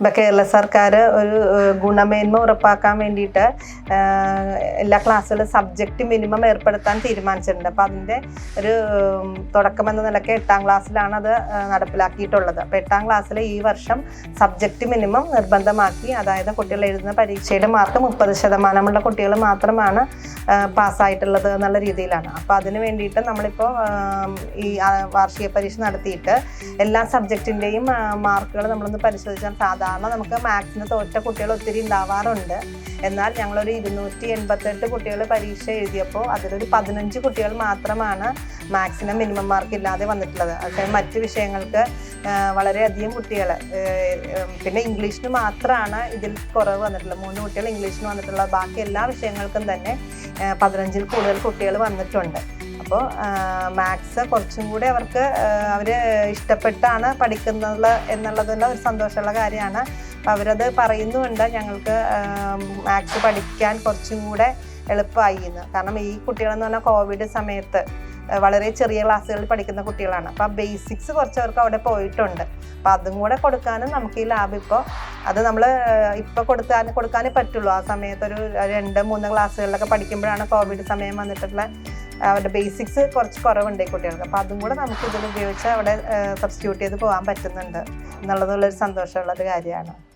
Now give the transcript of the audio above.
ഇപ്പം കേരള സർക്കാർ ഒരു ഗുണമേന്മ ഉറപ്പാക്കാൻ വേണ്ടിയിട്ട് എല്ലാ ക്ലാസ്സിലും സബ്ജക്റ്റ് മിനിമം ഏർപ്പെടുത്താൻ തീരുമാനിച്ചിട്ടുണ്ട്. അപ്പം അതിന്റെ ഒരു തുടക്കമെന്ന നിലയ്ക്ക് എട്ടാം ക്ലാസ്സിലാണ് അത് നടപ്പിലാക്കിയിട്ടുള്ളത്. അപ്പം എട്ടാം ക്ലാസ്സിൽ ഈ വർഷം സബ്ജക്റ്റ് മിനിമം നിർബന്ധമാക്കി അതായത് കുട്ടികൾ എഴുതുന്ന പരീക്ഷയുടെ മാർക്ക് മുപ്പത് ശതമാനമുള്ള കുട്ടികൾ മാത്രമാണ് പാസ്സായിട്ടുള്ളത് എന്നുള്ള രീതിയിലാണ്. അപ്പോൾ അതിന് വേണ്ടിയിട്ട് നമ്മളിപ്പോൾ ഈ വാർഷിക പരീക്ഷ നടത്തിയിട്ട് എല്ലാ സബ്ജക്റ്റിന്റെയും മാർക്കുകൾ നമ്മളൊന്ന് പരിശോധിച്ചാൽ സാധാരണ നമുക്ക് മാത്സിന് തോറ്റ കുട്ടികൾ ഒത്തിരി ഉണ്ടാവാറുണ്ട്. എന്നാൽ ഞങ്ങളൊരു ഇരുന്നൂറ്റി എൺപത്തെട്ട് കുട്ടികൾ പരീക്ഷ എഴുതിയപ്പോൾ അതിലൊരു പതിനഞ്ച് കുട്ടികൾ മാത്രമാണ് മാത്സിന് മിനിമം മാർക്ക് ഇല്ലാതെ വന്നിട്ടുള്ളത്. പക്ഷേ മറ്റ് വിഷയങ്ങൾക്ക് വളരെയധികം കുട്ടികൾ പിന്നെ ഇംഗ്ലീഷിന് മാത്രമാണ് ഇതിൽ കുറവ് വന്നിട്ടുള്ളത്. മൂന്ന് കുട്ടികൾ ഇംഗ്ലീഷിന് വന്നിട്ടുള്ളത്. ബാക്കി എല്ലാ വിഷയങ്ങൾക്കും തന്നെ പതിനഞ്ചിൽ കൂടുതൽ കുട്ടികൾ വന്നിട്ടുണ്ട്. അപ്പോൾ മാത്സ് കുറച്ചും കൂടി അവർക്ക് അവർ ഇഷ്ടപ്പെട്ടാണ് പഠിക്കുന്നത് എന്നുള്ളതിന്റെ ഒരു സന്തോഷമുള്ള കാര്യമാണ്. അവരത് പറയുന്നുമുണ്ട് ഞങ്ങൾക്ക് മാത്സ് പഠിക്കാൻ കുറച്ചും കൂടെ എളുപ്പമായി എന്ന്. കാരണം ഈ കുട്ടികളെന്ന് പറഞ്ഞാൽ കോവിഡ് സമയത്ത് വളരെ ചെറിയ ക്ലാസ്സുകളിൽ പഠിക്കുന്ന കുട്ടികളാണ്. അപ്പോൾ ആ ബേസിക്സ് കുറച്ചവർക്ക് അവിടെ പോയിട്ടുണ്ട്. അപ്പം അതും കൂടെ കൊടുക്കാനും നമുക്ക് ഈ ലാബ് ഇപ്പോൾ അത് നമ്മൾ ഇപ്പോൾ കൊടുക്കാൻ കൊടുക്കാനേ പറ്റുള്ളൂ. ആ സമയത്ത് ഒരു രണ്ട് മൂന്ന് ക്ലാസ്സുകളിലൊക്കെ പഠിക്കുമ്പോഴാണ് കോവിഡ് സമയം വന്നിട്ടുള്ള അവരുടെ ബേസിക്സ് കുറച്ച് കുറവുണ്ട് ഈ കുട്ടികൾക്ക്. അപ്പോൾ അതും കൂടെ നമുക്ക് ഇതിൽ ഉപയോഗിച്ച് അവിടെ സബ്സ്റ്റിറ്റ്യൂട്ട് ചെയ്ത് പോകാൻ പറ്റുന്നുണ്ട്. എന്നുള്ളതുള്ളൊരു സന്തോഷമുള്ളൊരു കാര്യമാണ്.